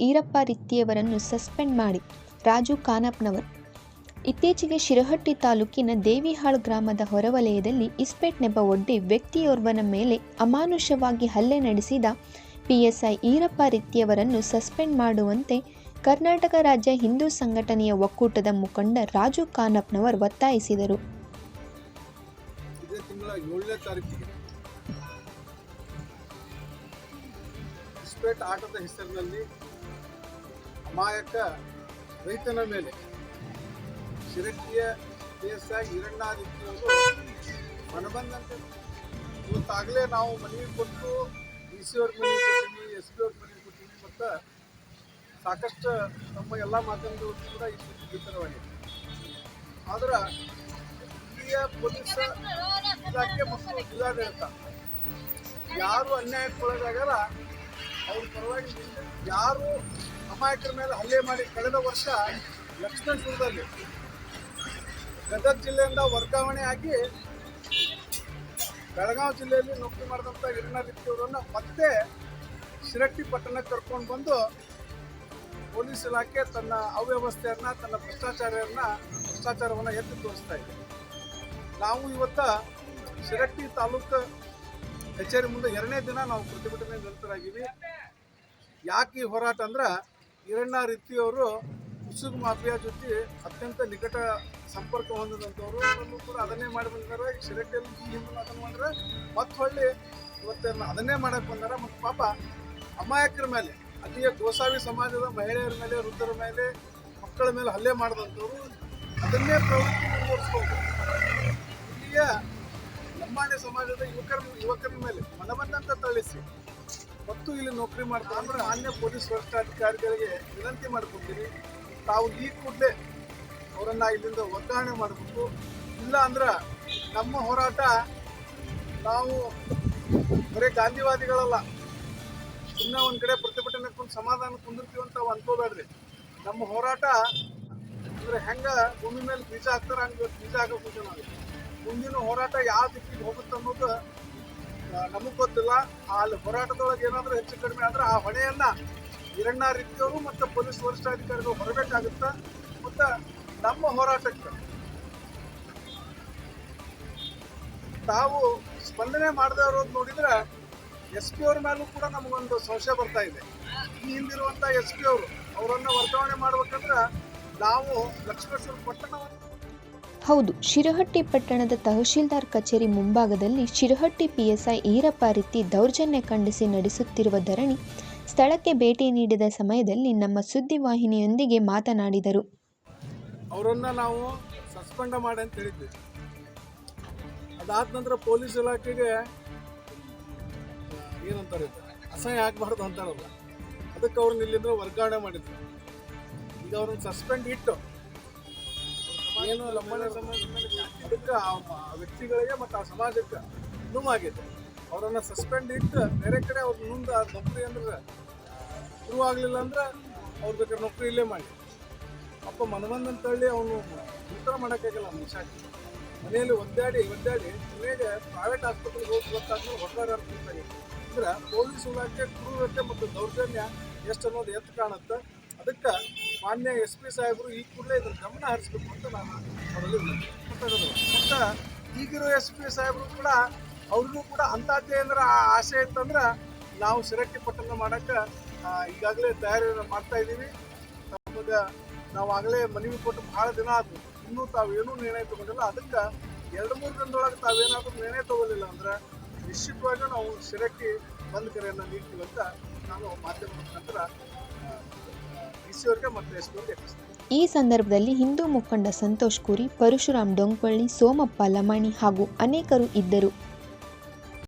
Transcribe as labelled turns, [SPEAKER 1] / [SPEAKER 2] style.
[SPEAKER 1] Irappa ರಿತ್ತಿಯವರನ್ನು suspend ಮಾಡಿ. ರಾಜು ಖಾನಪ್ನವರ್ ಇತ್ತೀಚೆಗೆ ಶಿರಹಟ್ಟಿ ತಾಲೂಕಿನ ದೇವಿಹಾಳ್ ಗ್ರಾಮದ ಹೊರವಲಯದಲ್ಲಿ ಇಸ್ಪೇಟ್ನೆಂಬ ಒಡ್ಡಿ ವ್ಯಕ್ತಿಯೋರ್ವನ ಮೇಲೆ ಅಮಾನುಷವಾಗಿ ಹಲ್ಲೆ ನಡೆಸಿದ ಪಿಎಸ್ಐ ಈರಪ್ಪ ರಿತ್ತಿಯವರನ್ನು ಸಸ್ಪೆಂಡ್ ಮಾಡುವಂತೆ ಕರ್ನಾಟಕ ರಾಜ್ಯ ಹಿಂದೂ ಸಂಘಟನೆಯ ಒಕ್ಕೂಟದ ಮುಖಂಡ ರಾಜು ಖಾನಪ್ನವರ್ ಒತ್ತಾಯಿಸಿದರು.
[SPEAKER 2] ಆಟದ ಹೆಸರಿನಲ್ಲಿ ಅಮಾಯಕ ರೈತನ ಮೇಲೆ ದೇಶ ಎಸ್ ಐ ಹಿರಣ್ಣಾದಿತ್ಯವರು ಮನಬಂದಂತೆ ಇವತ್ತಾಗಲೇ ನಾವು ಮನವಿ ಕೊಟ್ಟು ಡಿ ಸಿ ಅವ್ರ ಮನವಿ ಕೊಟ್ಟಿದ್ವಿ ಎಸ್ ಪಿ ಅವ್ರ ಮನವಿ ಕೊಟ್ಟಿದ್ವಿ ಮತ್ತು ಸಾಕಷ್ಟು ನಮ್ಮ ಎಲ್ಲ ಮಾಧ್ಯಮದವರು ಕೂಡ ಸುದ್ದಿ ಬಿತ್ತರವಾಗಿದೆ ಆದ್ರೆ ಇಲ್ಲಿಯ ಪೊಲೀಸ್ ಇಲಾಖೆ ಮತ್ತು ಜಿಲ್ಲಾಡಳಿತ ಯಾರು ಅನ್ಯಾಯಕ್ಕೊಳಗಾಗಲ್ಲ ಅವ್ರ ಪರವಾಗಿ ಯಾರು ಅಮಾಯಕರ ಮೇಲೆ ಹಲ್ಲೆ ಮಾಡಿ ಕಳೆದ ವರ್ಷ ಲಕ್ಷ್ಮಣಪುರದಲ್ಲಿ ಗದಗ ಜಿಲ್ಲೆಯಿಂದ ವರ್ಗಾವಣೆ ಆಗಿ ಬೆಳಗಾವಿ ಜಿಲ್ಲೆಯಲ್ಲಿ ನೌಕರಿ ಮಾಡಿದಂಥ ಹಿರಣ್ಣಾದಿತ್ಯವರನ್ನು ಮತ್ತೆ ಶಿರಟ್ಟಿ ಪಟ್ಟಣಕ್ಕೆ ಕರ್ಕೊಂಡು ಬಂದು ಪೊಲೀಸ್ ಇಲಾಖೆ ತನ್ನ ಅವ್ಯವಸ್ಥೆಯನ್ನ, ತನ್ನ ಭ್ರಷ್ಟಾಚಾರವನ್ನ, ಭ್ರಷ್ಟಾಚಾರವನ್ನು ಎತ್ತಿ ತೋರಿಸ್ತಾ ಇದೆ. ನಾವು ಇವತ್ತ ಶಿರಟ್ಟಿ ತಾಲೂಕು ಕಚೇರಿ ಮುಂದೆ ಎರಡನೇ ದಿನ ನಾವು ಪ್ರತಿಭಟನೆ ನಿರತರಾಗಿವಿ. ಯಾಕೆ ಈ ಹೋರಾಟ ಅಂದ್ರೆ ಈರಣ್ಣ ರೀತಿಯವರು ಉಸುಗು ಮಾಫಿಯಾ ಜೊತೆ ಅತ್ಯಂತ ನಿಕಟ ಸಂಪರ್ಕ ಹೊಂದಿದಂಥವ್ರು ಕೂಡ ಅದನ್ನೇ ಮಾಡಿ ಬಂದಿದ್ದಾರೆ. ಈ ಶಿರಟ್ಟಿಯಲ್ಲಿ ಹಿಂದೆ ಅದನ್ನು ಮಾಡಿದ್ರೆ ಮತ್ತೆ ಹೊಳ್ಳಿ ಇವತ್ತು ಅದನ್ನೇ ಮಾಡಕ್ಕೆ ಬಂದಾರ ಮತ್ತು ಪಾಪ ಅಮಾಯಕರ ಮೇಲೆ, ಅಲ್ಲಿಯ ಗೋಸಾವಿ ಸಮಾಜದ ಮಹಿಳೆಯರ ಮೇಲೆ, ವೃದ್ಧರ ಮೇಲೆ, ಮಕ್ಕಳ ಮೇಲೆ ಹಲ್ಲೆ ಮಾಡಿದಂಥವ್ರು ಅದನ್ನೇ ಪ್ರವೃತ್ತಿ ಮುಂದುವರಿಸ್ಕೊಂಡು ಇಲ್ಲಿಯ ಲಂಬಾಣಿ ಸಮಾಜದ ಯುವಕರ ಯುವಕರ ಮೇಲೆ ಮನಬಂದಂತ ತಳಿಸಿ ಮತ್ತು ಇಲ್ಲಿ ನೌಕರಿ ಮಾಡ್ತಾ ಅಂದ್ರೆ ಮಾನ್ಯ ಪೊಲೀಸ್ ವರಿಷ್ಠಾಧಿಕಾರಿಗಳಿಗೆ ವಿನಂತಿ ಮಾಡ್ಕೊತೀವಿ ತಾವು ಈ ಕೂಡಲೇ ಅವರನ್ನ ಇಲ್ಲಿಂದ ವರ್ಗಾವಣೆ ಮಾಡಬೇಕು. ಇಲ್ಲ ಅಂದ್ರೆ ನಮ್ಮ ಹೋರಾಟ ನಾವು ಬರೀ ಗಾಂಧಿವಾದಿಗಳಲ್ಲ. ಸುಮ್ಮನೆ ಒಂದು ಕಡೆ ಪ್ರತಿಭಟನೆ ಕೊಂಡು ಸಮಾಧಾನ ಕುಂದಿರ್ತೀವಿ ಅಂತ ಅನ್ಕೋಬೇಡ್ರಿ. ನಮ್ಮ ಹೋರಾಟ ಅಂದ್ರೆ ಹೆಂಗ ಭೂಮಿ ಮೇಲೆ ಬೀಜ ಹಾಕ್ತಾರ ಹಂಗ ಬೀಜ ಹಾಕಬೇಕು ನಾವು ಮುಂದಿನ ಹೋರಾಟ ಯಾವ ದಿಕ್ಕಿಗೆ ಹೋಗುತ್ತೆ ಅನ್ನೋದು ನಮಗೆ ಗೊತ್ತಿಲ್ಲ. ಅಲ್ಲಿ ಹೋರಾಟದೊಳಗೆ ಏನಾದರೂ ಹೆಚ್ಚು ಕಡಿಮೆ ಆದ್ರೆ ಆ ಹೊಣೆಯನ್ನ ಹಿರಣ್ಣ ರೀತಿಯವರು ಮತ್ತು ಪೊಲೀಸ್ ವರಿಷ್ಠಾಧಿಕಾರಿಗಳು ಹೊರಬೇಕಾಗುತ್ತೆ. ಮತ್ತು ನಮ್ಮ ಹೋರಾಟಕ್ಕೆ ತಾವು ಸ್ಪಂದನೆ ಮಾಡದೇ ಇರೋದು ನೋಡಿದ್ರೆ ಎಸ್ ಪಿ ಅವ್ರ ಮೇಲೂ ಕೂಡ ನಮಗೊಂದು ಸಂಶಯ ಬರ್ತಾ ಇದೆ. ಈ ಹಿಂದಿರುವಂಥ ಎಸ್ ಪಿ ಅವರು, ಅವರನ್ನು ವರ್ಗಾವಣೆ ಮಾಡ್ಬೇಕಂದ್ರೆ ನಾವು ಲಕ್ಷ್ಮೇಶ್ವರ ಪಟ್ಟಣವನ್ನು
[SPEAKER 1] ಹೌದು, ಶಿರಹಟ್ಟಿ ಪಟ್ಟಣದ ತಹಶೀಲ್ದಾರ್ ಕಚೇರಿ ಮುಂಭಾಗದಲ್ಲಿ ಶಿರಹಟ್ಟಿ ಪಿಎಸ್ಐ ಈರಪ್ಪ ರೀತಿ ದೌರ್ಜನ್ಯ ಖಂಡಿಸಿ ನಡೆಸುತ್ತಿರುವ ಧರಣಿ ಸ್ಥಳಕ್ಕೆ ಭೇಟಿ ನೀಡಿದ ಸಮಯದಲ್ಲಿ ನಮ್ಮ ಸುದ್ದಿವಾಹಿನಿಯೊಂದಿಗೆ ಮಾತನಾಡಿದರು
[SPEAKER 2] ಅವರನ್ನು ನಾವು ಸಸ್ಪೆಂಡ್ ಮಾಡಿ ಅಂತ ಹೇಳಿದ್ವಿ ಅದಾದ ನಂತರ ಪೊಲೀಸ್ ಇಲಾಖೆಗೆ ಏನಂತಾರೆ? ಅಸಹ್ಯ ಆಗಬಾರ್ದು ಅಂತಾರಲ್ಲ, ಅದಕ್ಕೆ ಅವ್ರನ್ನ ಇಲ್ಲಿಂದ ವರ್ಗಾವಣೆ ಮಾಡಿದ್ರು ಈಗ ಅವ್ರನ್ನ ಸಸ್ಪೆಂಡ್ ಇಟ್ಟು ಏನು ಲಂಬಾಣಿ ಸಮಾಜ ಮೇಲೆ ಜಾಸ್ತಿ ಅದಕ್ಕೆ ಆ ವ್ಯಕ್ತಿಗಳಿಗೆ ಮತ್ತು ಆ ಸಮಾಜಕ್ಕೆ ನೋವಾಗಿದೆ ಅವರನ್ನು ಸಸ್ಪೆಂಡ್ ಇಟ್ಟು ಬೇರೆ ಕಡೆ ಅವ್ರ ಮುಂದೆ ಆ ನೌಕರಿ ಅಂದ್ರೆ ಶುರು ಆಗಲಿಲ್ಲ ಅಂದ್ರೆ ಅವ್ರ ಬೇಕಾದ್ರೆ ನೌಕರಿ ಇಲ್ಲೇ ಮಾಡಿ. ಅಪ್ಪ ಮನವಂದನ್ ತಳ್ಳಿ ಅವನು ಉತ್ತರ ಮಾಡೋಕ್ಕಾಗಲ್ಲ ಮನುಷ್ಯ. ಮನೆಯಲ್ಲಿ ಒದ್ದಾಡಿ ಒದ್ದಾಡಿ ಕೊನೆಗೆ ಪ್ರೈವೇಟ್ ಆಸ್ಪತ್ರೆಗೆ ಹೋಗಿ ಗೊತ್ತಾದ್ಮೇಲೆ ಹೊರಗಾರ ಅಂದ್ರೆ ಪೊಲೀಸ್ ಇಲಾಖೆ ಕ್ರೂರತೆ ಮತ್ತು ದೌರ್ಜನ್ಯ ಎಷ್ಟು ಅನ್ನೋದು ಎತ್ತು ಕಾಣುತ್ತೆ. ಅದಕ್ಕೆ ಮಾನ್ಯ ಎಸ್ ಪಿ ಸಾಹೇಬರು ಈ ಕೂಡಲೇ ಇದ್ರ ಗಮನ ಹರಿಸಬೇಕು ಅಂತ ನಾನು ಅವರಲ್ಲಿ ಮತ್ತ ಮತ್ತು ಈಗಿರೋ ಎಸ್ ಪಿ ಸಾಹೇಬರು ಕೂಡ ಅವ್ರಿಗೂ ಕೂಡ ಅಂಥದ್ದೇ ಅಂದ್ರೆ ಆ ಆಸೆ ಇತ್ತಂದ್ರೆ ನಾವು ಸಿರಕ್ಕಿ ಪಟ್ಟಣ ಮಾಡೋಕ್ಕೆ ಈಗಾಗಲೇ ತಯಾರಿ ಮಾಡ್ತಾ ಇದ್ದೀವಿ. ನಮಗೆ ನಾವು ಆಗಲೇ ಮನವಿ ಕೊಟ್ಟು ಬಹಳ ದಿನ ಆಯ್ತು ಇನ್ನೂ ತಾವು ಏನೂ ನಿರ್ಣಯ ತಗೊಂಡಿಲ್ಲ. ಅದಕ್ಕೆ ಎರಡು ಮೂರು ದಿನದೊಳಗೆ ತಾವೇನಾದರೂ ನಿರ್ಣಯ ತಗೊಳ್ಳಿಲ್ಲ ಅಂದ್ರೆ ನಿಶ್ಚಿತವಾಗಿ ನಾವು ಶಿರಕ್ಕೆ ಬಂದ್ ಕರೆಯನ್ನು ನೀಡ್ತೀವಿ ಅಂತ ನಾನು ಮಾಧ್ಯಮದ ಮುಖಾಂತರ
[SPEAKER 1] ಈ ಸಂದರ್ಭದಲ್ಲಿ ಹಿಂದೂ ಮುಖಂಡ ಸಂತೋಷ್ ಕುರಿ ಪರಶುರಾಮ್ ಡೊಂಕಳ್ಳಿ ಸೋಮಪ್ಪ ಲಮಾಣಿ ಹಾಗೂ ಅನೇಕರು ಇದ್ದರು.